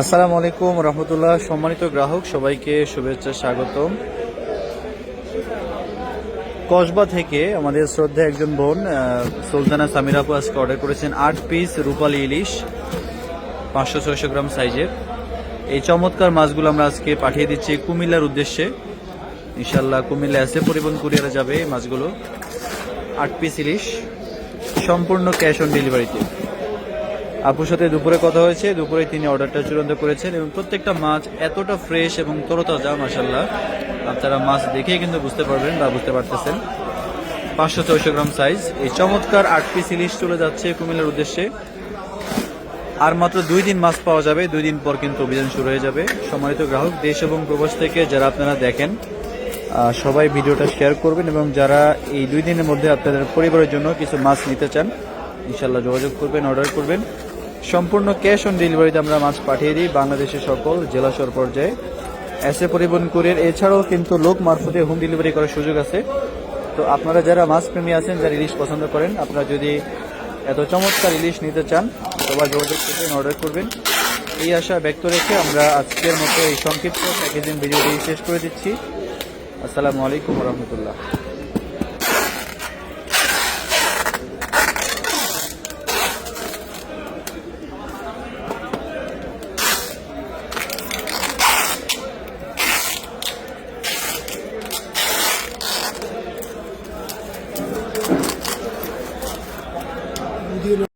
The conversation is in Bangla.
আসসালামু আলাইকুম রহমতুল্লাহ। সম্মানিত গ্রাহক, সবাইকে শুভেচ্ছা স্বাগতম। কসবা থেকে আমাদের শ্রদ্ধা একজন বোন সুলতানা সামির আপু আজকে অর্ডার করেছেন আট পিস রূপালী ইলিশ, পাঁচশো ছয়শো গ্রাম সাইজের। এই চমৎকার মাছগুলো আমরা আজকে পাঠিয়ে দিচ্ছি কুমিল্লার উদ্দেশ্যে। ইনশাল্লাহ কুমিল্লা এসে পরিবহন কুরিয়ারে যাবে মাছগুলো। আট পিস ইলিশ, সম্পূর্ণ ক্যাশ অন ডেলিভারিতে আপুর সাথে দুপুরে কথা হয়েছে। দুপুরে তিনি অর্ডারটা চূড়ান্ত করেছেন এবং প্রত্যেকটা মাছ এতটা ফ্রেশ এবং তরতাজা মাসাল্লাহ আপনারা মাছ দেখেই কিন্তু বুঝতে পারবেন বা বুঝতে পারতেছেন। পাঁচশো ছয়শো গ্রাম সাইজ এই চমৎকার আট পিস ইলিশ চলে যাচ্ছে কুমিল্লার উদ্দেশ্যে। আর মাত্র দুই দিন মাছ পাওয়া যাবে। দুই দিন পর কিন্তু অভিযান শুরু হয়ে যাবে। সম্মানিত গ্রাহক, দেশ এবং প্রবাস থেকে যারা আপনারা দেখেন সবাই ভিডিওটা শেয়ার করবেন এবং যারা এই দুই দিনের মধ্যে আপনাদের পরিবারের জন্য কিছু মাছ নিতে চান ইনশাল্লাহ যোগাযোগ করবেন অর্ডার করবেন। সম্পূর্ণ ক্যাশ অন ডেলিভারিতে আমরা মাছ পাঠিয়ে দিই বাংলাদেশের সকল জেলা শহর পর্যায়ে। এসে পরিবহন কুরিয়ার, এছাড়াও কিন্তু লোক মারফতে হোম ডেলিভারি করার সুযোগ আছে। তো আপনারা যারা মাছ প্রেমী আছেন, যারা ইলিশ পছন্দ করেন, আপনারা যদি এত চমৎকার ইলিশ নিতে চান সবাই যোগাযোগ করবেন অর্ডার করবেন। এই আশা ব্যক্ত রেখে আমরা আজকের মতো এই সংক্ষিপ্ত প্যাকেজিং ভিডিওটি শেষ করে দিচ্ছি। আসসালামু আলাইকুম রহমতুল্লাহ। you know.